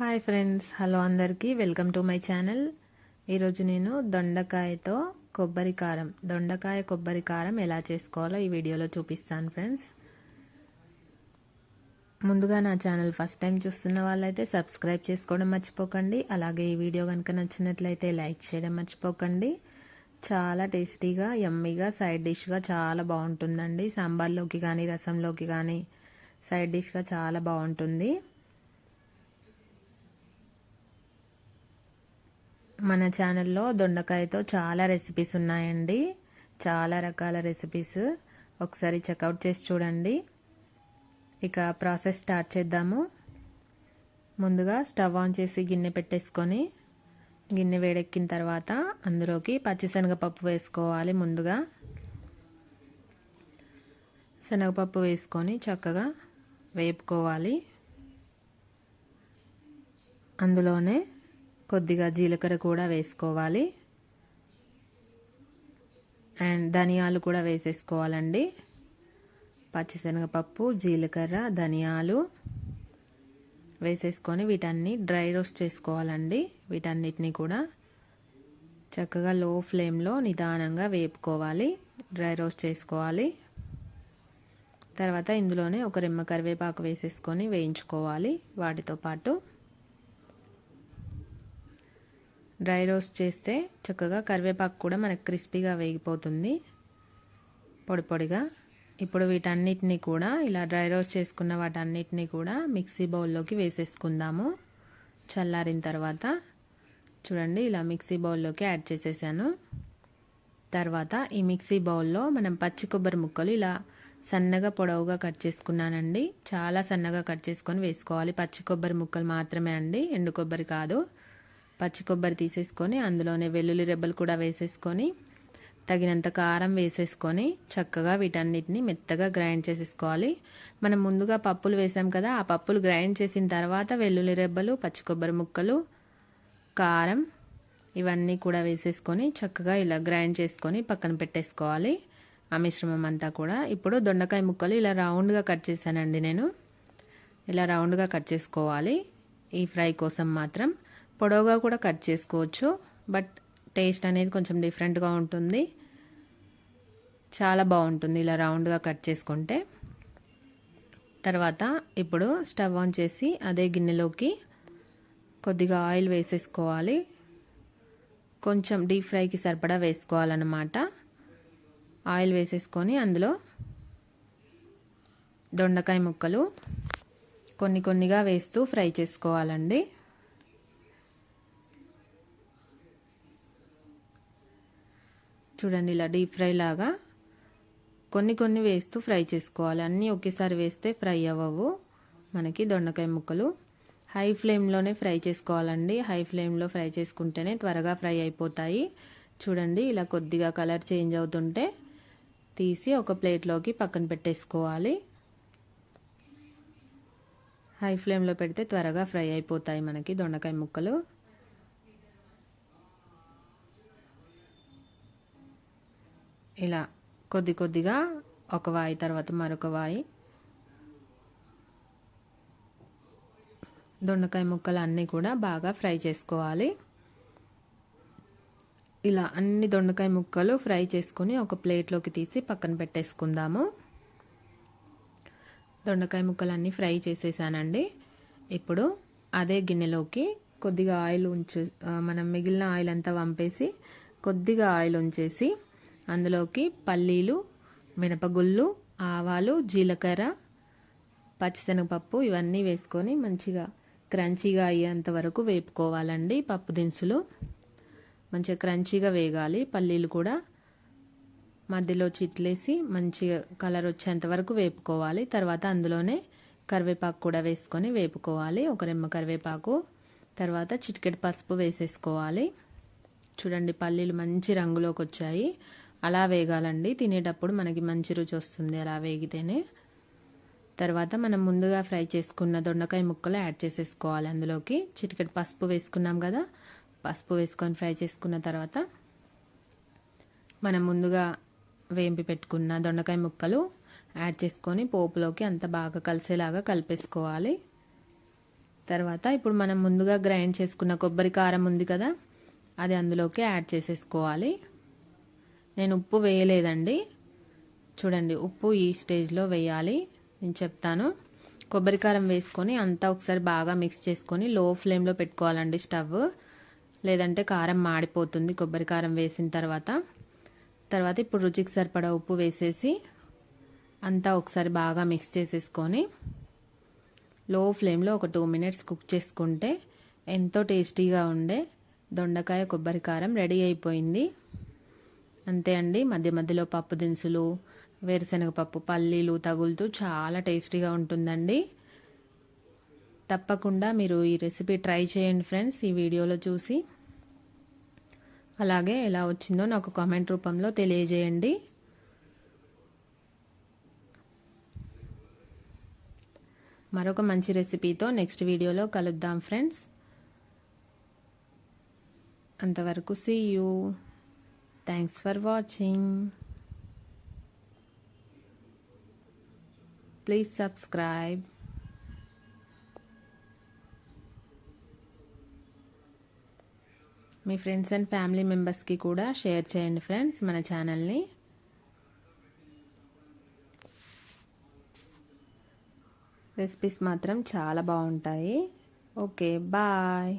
Hi friends hello అందరికీ. Welcome to my channel ఈరోజు నేను దొండకాయతో కొబ్బరి కారం దొండకాయ కొబ్బరి కారం ఎలా చేసుకోవాలో ఈ వీడియోలో చూపిస్తాను ఫ్రెండ్స్ ముందుగా నా ఛానల్ ఫస్ట్ టైం చూస్తున్న వాళ్ళైతే సబ్స్క్రైబ్ చేసుకోవడం మర్చిపోకండి. అలాగే ఈ వీడియో కనుక నచ్చినట్లయితే లైక్ చేయడం మర్చిపోకండి. చాలా టేస్టీగా యమ్మీగా సైడ్ డిష్గా చాలా బాగుంటుందండి. సాంబార్లోకి కానీ రసంలోకి కానీ సైడ్ డిష్గా చాలా బాగుంటుంది. మన ఛానల్లో దొండకాయతో చాలా రెసిపీస్ ఉన్నాయండి. చాలా రకాల రెసిపీస్ ఒకసారి చెక్అవుట్ చేసి చూడండి. ఇక ప్రాసెస్ స్టార్ట్ చేద్దాము. ముందుగా స్టవ్ ఆన్ చేసి గిన్నె పెట్టేసుకొని గిన్నె వేడెక్కిన తర్వాత అందులోకి పచ్చిశనగపప్పు వేసుకోవాలి ముందుగా. శనగపప్పు వేసుకొని చక్కగా వేపుకోవాలి. అందులోనే కొద్దిగా జీలకర్ర కూడా వేసుకోవాలి. అండ్ ధనియాలు కూడా వేసేసుకోవాలండి. పచ్చిశనగపప్పు జీలకర్ర ధనియాలు వేసేసుకొని వీటన్ని డ్రై రోస్ట్ చేసుకోవాలండి. వీటన్నిటిని కూడా చక్కగా లో ఫ్లేమ్లో నిదానంగా వేపుకోవాలి. డ్రై రోస్ట్ చేసుకోవాలి. తర్వాత ఇందులోనే ఒక రెమ్మ కరివేపాకు వేసేసుకొని వేయించుకోవాలి వాటితో పాటు. డ్రై రోస్ట్ చేస్తే చక్కగా కరివేపాకు కూడా మనకు క్రిస్పీగా వేగిపోతుంది. పొడి పొడిగా. ఇప్పుడు వీటన్నిటిని కూడా ఇలా డ్రై రోస్ట్ చేసుకున్న వాటన్నిటిని కూడా మిక్సీ బౌల్లోకి వేసేసుకుందాము. చల్లారిన తర్వాత చూడండి ఇలా మిక్సీ బౌల్లోకి యాడ్ చేసేసాను. తర్వాత ఈ మిక్సీ బౌల్లో మనం పచ్చి కొబ్బరి ముక్కలు ఇలా సన్నగా పొడవుగా కట్ చేసుకున్నానండి. చాలా సన్నగా కట్ చేసుకొని వేసుకోవాలి. పచ్చి కొబ్బరి ముక్కలు మాత్రమే అండి ఎండు కొబ్బరి కాదు. పచ్చి కొబ్బరి తీసేసుకొని అందులోనే వెల్లుల్లి రెబ్బలు కూడా వేసేసుకొని తగినంత కారం వేసేసుకొని చక్కగా వీటన్నిటిని మెత్తగా గ్రైండ్ చేసేసుకోవాలి. మనం ముందుగా పప్పులు వేసాం కదా ఆ పప్పులు గ్రైండ్ చేసిన తర్వాత వెల్లుల్లి రెబ్బలు పచ్చి కొబ్బరి ముక్కలు కారం ఇవన్నీ కూడా వేసేసుకొని చక్కగా ఇలా గ్రైండ్ చేసుకొని పక్కన పెట్టేసుకోవాలి. ఆ మిశ్రమం అంతా కూడా. ఇప్పుడు దొండకాయ ముక్కలు ఇలా రౌండ్గా కట్ చేశానండి నేను. ఇలా రౌండ్గా కట్ చేసుకోవాలి. ఈ ఫ్రై కోసం మాత్రం పొడవుగా కూడా కట్ చేసుకోవచ్చు బట్ టేస్ట్ అనేది కొంచెం డిఫరెంట్గా ఉంటుంది. చాలా బాగుంటుంది ఇలా రౌండ్గా కట్ చేసుకుంటే. తర్వాత ఇప్పుడు స్టవ్ ఆన్ చేసి అదే గిన్నెలోకి కొద్దిగా ఆయిల్ వేసేసుకోవాలి. కొంచెం డీప్ ఫ్రైకి సరిపడా వేసుకోవాలన్నమాట. ఆయిల్ వేసేసుకొని అందులో దొండకాయ ముక్కలు కొన్ని కొన్నిగా వేస్తూ ఫ్రై చేసుకోవాలండి. చూడండి ఇలా డీప్ ఫ్రై లాగా కొన్ని కొన్ని వేస్తూ ఫ్రై చేసుకోవాలి. అన్నీ ఒకేసారి వేస్తే ఫ్రై అవ్వవు. మనకి దొండకాయ ముక్కలు హై ఫ్లేమ్లోనే ఫ్రై చేసుకోవాలండి. హై ఫ్లేమ్లో ఫ్రై చేసుకుంటేనే త్వరగా ఫ్రై అయిపోతాయి. చూడండి ఇలా కొద్దిగా కలర్ చేంజ్ అవుతుంటే తీసి ఒక ప్లేట్లోకి పక్కన పెట్టేసుకోవాలి. హై ఫ్లేమ్లో పెడితే త్వరగా ఫ్రై అయిపోతాయి మనకి దొండకాయ ముక్కలు. ఇలా కొద్ది కొద్దిగా ఒక వాయి తర్వాత మరొక వాయి. దొండకాయ ముక్కలు అన్నీ కూడా బాగా ఫ్రై చేసుకోవాలి. ఇలా అన్ని దొండకాయ ముక్కలు ఫ్రై చేసుకుని ఒక ప్లేట్లోకి తీసి పక్కన పెట్టేసుకుందాము. దొండకాయ ముక్కలు అన్నీ ఫ్రై చేసేసానండి. ఇప్పుడు అదే గిన్నెలోకి కొద్దిగా ఆయిల్ ఉంచు మనం మిగిలిన ఆయిల్ అంతా వంపేసి కొద్దిగా ఆయిల్ ఉంచేసి అందులోకి పల్లీలు మినపగుళ్ళు ఆవాలు జీలకర్ర పచ్చిశనగపప్పు ఇవన్నీ వేసుకొని మంచిగా క్రంచీగా అయ్యేంత వరకు వేపుకోవాలండి పప్పు దినుసులు. మంచిగా క్రంచీగా వేగాలి. పల్లీలు కూడా మధ్యలో చిట్లేసి మంచిగా కలర్ వచ్చేంత వరకు వేపుకోవాలి. తర్వాత అందులోనే కరివేపాకు కూడా వేసుకొని వేపుకోవాలి. ఒక రెమ్మ కరివేపాకు తర్వాత చిటికెట్ పసుపు వేసేసుకోవాలి. చూడండి పల్లీలు మంచి రంగులోకి వచ్చాయి. అలా వేగాలండి. తినేటప్పుడు మనకి మంచి రుచి వస్తుంది అలా వేగితేనే. తర్వాత మనం ముందుగా ఫ్రై చేసుకున్న దొండకాయ ముక్కలు యాడ్ చేసేసుకోవాలి అందులోకి. చిటికెట్ పసుపు వేసుకున్నాం కదా పసుపు వేసుకొని ఫ్రై చేసుకున్న తర్వాత మనం ముందుగా వేంపి పెట్టుకున్న దొండకాయ ముక్కలు యాడ్ చేసుకొని పోపులోకి అంత బాగా కలిసేలాగా కలిపేసుకోవాలి. తర్వాత ఇప్పుడు మనం ముందుగా గ్రైండ్ చేసుకున్న కొబ్బరి కారం ఉంది కదా అది అందులోకి యాడ్ చేసేసుకోవాలి. నేను ఉప్పు వేయలేదండి. చూడండి ఉప్పు ఈ స్టేజ్లో వేయాలి. నేను చెప్తాను. కొబ్బరి కారం వేసుకొని అంతా ఒకసారి బాగా మిక్స్ చేసుకొని లో ఫ్లేమ్లో పెట్టుకోవాలండి స్టవ్. లేదంటే కారం మాడిపోతుంది కొబ్బరి కారం వేసిన తర్వాత. తర్వాత ఇప్పుడు రుచికి సరిపడా ఉప్పు వేసేసి అంతా ఒకసారి బాగా మిక్స్ చేసేసుకొని లో ఫ్లేమ్లో ఒక టూ మినిట్స్ కుక్ చేసుకుంటే ఎంతో టేస్టీగా ఉండే దొండకాయ కొబ్బరి కారం రెడీ అయిపోయింది. అంతే అండి. మధ్య మధ్యలో పప్పు దినుసులు వేరుశనగపప్పు పల్లీలు తగులుతూ చాలా టేస్టీగా ఉంటుందండి. తప్పకుండా మీరు ఈ రెసిపీ ట్రై చేయండి ఫ్రెండ్స్ ఈ వీడియోలో చూసి. అలాగే ఎలా వచ్చిందో నాకు కామెంట్ రూపంలో తెలియజేయండి. మరొక మంచి రెసిపీతో నెక్స్ట్ వీడియోలో కలుద్దాం ఫ్రెండ్స్. అంతవరకు see you thanks for watching please subscribe me friends and family మెంబర్స్కి కూడా షేర్ చేయండి ఫ్రెండ్స్ మన ఛానల్ని. రెసిపీస్ మాత్రం చాలా బాగుంటాయి. Okay bye